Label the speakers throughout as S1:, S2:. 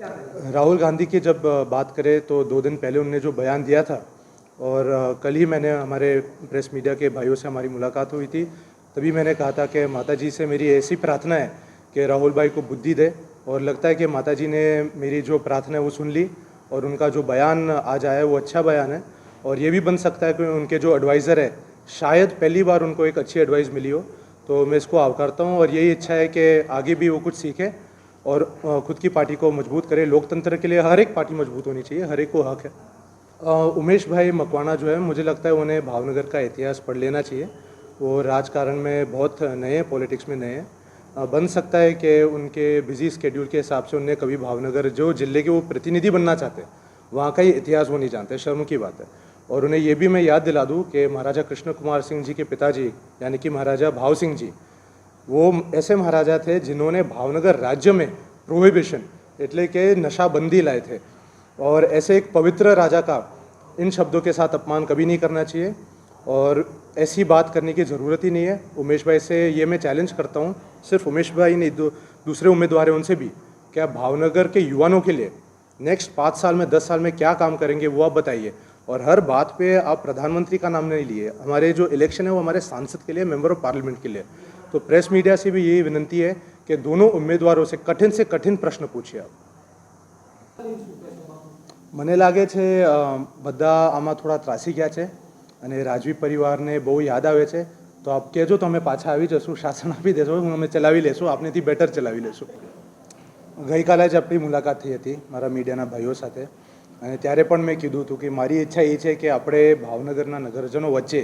S1: राहुल गांधी की जब बात करें तो दो दिन पहले उन्होंने जो बयान दिया था और कल ही मैंने हमारे प्रेस मीडिया के भाइयों से हमारी मुलाकात हुई थी, तभी मैंने कहा था कि माता जी से मेरी ऐसी प्रार्थना है कि राहुल भाई को बुद्धि दे और लगता है कि माता जी ने मेरी जो प्रार्थना है वो सुन ली और उनका जो बयान आज आया है वो अच्छा बयान है और ये भी बन सकता है कि उनके जो एडवाइज़र है, शायद पहली बार उनको एक अच्छी एडवाइस मिली हो। तो मैं इसको आवकारता हूँ और यही इच्छा है कि आगे भी वो कुछ सीखे और खुद की पार्टी को मज़बूत करे। लोकतंत्र के लिए हर एक पार्टी मज़बूत होनी चाहिए, हर एक को हक है। उमेश भाई मकवाना जो है, मुझे लगता है उन्हें भावनगर का इतिहास पढ़ लेना चाहिए। वो राजकारण में बहुत नए हैं, पॉलिटिक्स में नए हैं। बन सकता है कि उनके बिज़ी स्केड्यूल के हिसाब से उन्हें कभी भावनगर, जो ज़िले के वो प्रतिनिधि बनना चाहते हैं, वहाँ का ही इतिहास वो नहीं जानते, शर्म की बात है। और उन्हें ये भी मैं याद दिला दूँ कि महाराजा कृष्ण कुमार सिंह जी के पिताजी, यानी कि महाराजा भाव सिंह जी वो ऐसे महाराजा थे जिन्होंने भावनगर राज्य में प्रोहिबिशन એટલે કે नशाबंदी लाए थे और ऐसे एक पवित्र राजा का इन शब्दों के साथ अपमान कभी नहीं करना चाहिए और ऐसी बात करने की ज़रूरत ही नहीं है उमेश भाई से ये मैं चैलेंज करता हूँ सिर्फ उमेश भाई नहीं दू, दूसरे उम्मीदवार हैं उनसे भी क्या भावनगर के युवाओं के लिए नेक्स्ट पाँच साल में दस साल में क्या काम करेंगे वो आप बताइए और हर बात पे आप प्रधानमंत्री का नाम नहीं लिए हमारे जो इलेक्शन है वो हमारे सांसद के लिए मेंबर ऑफ पार्लियामेंट के लिए तो प्रेस मीडिया से भी यही विनंती है कि दोनों उम्मीदवारों से कठिन से कठिन प्रश्न पूछिए आप મને લાગે છે અ, બધા આમાં થોડા ત્રાસી ગયા છે અને રાજવી પરિવારને બહુ યાદ આવે છે તો આપ કહેજો તો અમે પાછા આવી જશું શાસન આપી દેશો હું અમે ચલાવી લેશું આપનેથી બેટર ચલાવી લેશું ગઈકાલે જ આપણી મુલાકાત થઈ હતી મારા મીડિયાના ભાઈઓ સાથે અને ત્યારે પણ મેં કીધું હતું કે મારી ઈચ્છા એ છે કે આપણે ભાવનગરના નગરજનો વચ્ચે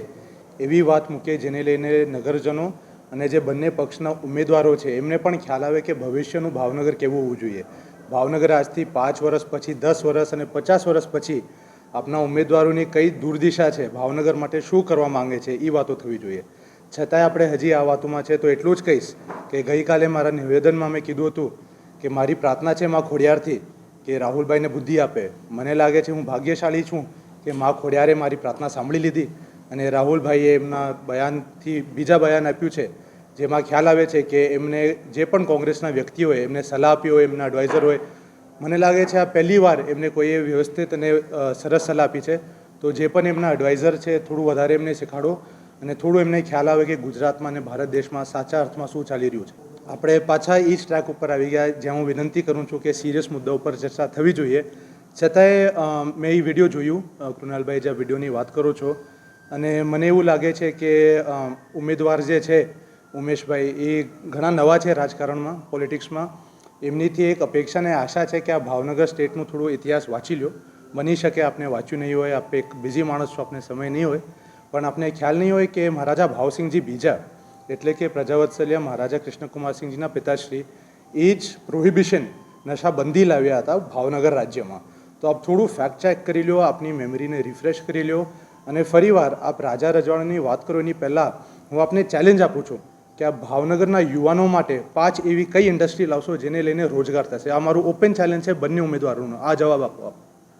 S1: એવી વાત મૂકીએ જેને લઈને નગરજનો અને જે બંને પક્ષના ઉમેદવારો છે, એમને પણ ખ્યાલ આવે કે ભવિષ્યનું ભાવનગર કેવું હોવું જોઈએ. ભાવનગર આજથી પાંચ વર્ષ પછી, દસ વર્ષ અને પચાસ વર્ષ પછી આપના ઉમેદવારોની કઈ દુર્દિશા છે, ભાવનગર માટે શું કરવા માંગે છે એ વાતો થવી જોઈએ. છતાંય આપણે હજી આ વાતોમાં છે, તો એટલું જ કહીશ કે ગઈકાલે મારા નિવેદનમાં મેં કીધું હતું કે મારી પ્રાર્થના છે મા ખોડિયારથી કે રાહુલભાઈને બુદ્ધિ આપે. મને લાગે છે હું ભાગ્યશાળી છું કે મા ખોડિયારે મારી પ્રાર્થના સાંભળી લીધી. અને રાહુલભાઈએ એમના બયાનથી બીજા બયાન આપ્યું છે, જેમાં ખ્યાલ આવે છે કે એમને જે પણ કોંગ્રેસના વ્યક્તિ હોય, એમને સલાહ આપી હોય, એમના એડવાઇઝર હોય, મને લાગે છે આ પહેલી વાર એમને કોઈએ વ્યવસ્થિત અને સરસ સલાહ આપી છે. તો જે પણ એમના એડવાઇઝર છે, થોડું વધારે એમને શીખાડો અને થોડું એમને ખ્યાલ આવે કે ગુજરાતમાં અને ભારત દેશમાં સાચા અર્થમાં શું ચાલી રહ્યું છે. આપણે પાછા એ જ ટ્રેક ઉપર આવી ગયા, જ્યાં હું વિનંતી કરું છું કે સિરિયસ મુદ્દા ઉપર ચર્ચા થવી જોઈએ. છતાંય મેં એ વીડિયો જોયું. કૃણાલભાઈ, જે વિડીયોની વાત કરો છો અને મને એવું લાગે છે કે ઉમેદવાર જે છે, ઉમેશભાઈ, એ ઘણા નવા છે રાજકારણમાં, પોલિટિક્સમાં. એમનીથી એક અપેક્ષા અને આશા છે કે આ ભાવનગર સ્ટેટનું થોડું ઇતિહાસ વાંચી લો બની શકે આપને વાંચ્યું નહીં હોય, આપ એક બિઝી માણસ છો, આપને સમય નહીં હોય. પણ આપને ખ્યાલ નહીં હોય કે મહારાજા ભાવસિંહજી બીજા, એટલે કે પ્રજાવત્સલ્ય મહારાજા કૃષ્ણકુમારસિંહજીના પિતાશ્રી, એ જ પ્રોહિબિશન નશાબંધી લાવ્યા હતા ભાવનગર રાજ્યમાં. તો આપ થોડું ફેક્ટ ચેક કરી લો આપની મેમરીને રિફ્રેશ કરી લો અને ફરીવાર આપ રાજા રજવાડાની વાત કરો એની પહેલાં હું આપને ચેલેન્જ આપું છું કે આ ભાવનગરના યુવાનો માટે પાંચ એવી કઈ ઇન્ડસ્ટ્રી લાવશો જેને લઈને રોજગાર થશે? આ મારું ઓપન ચેલેન્જ છે બંને ઉમેદવારોનો. આ જવાબ આપો આપ.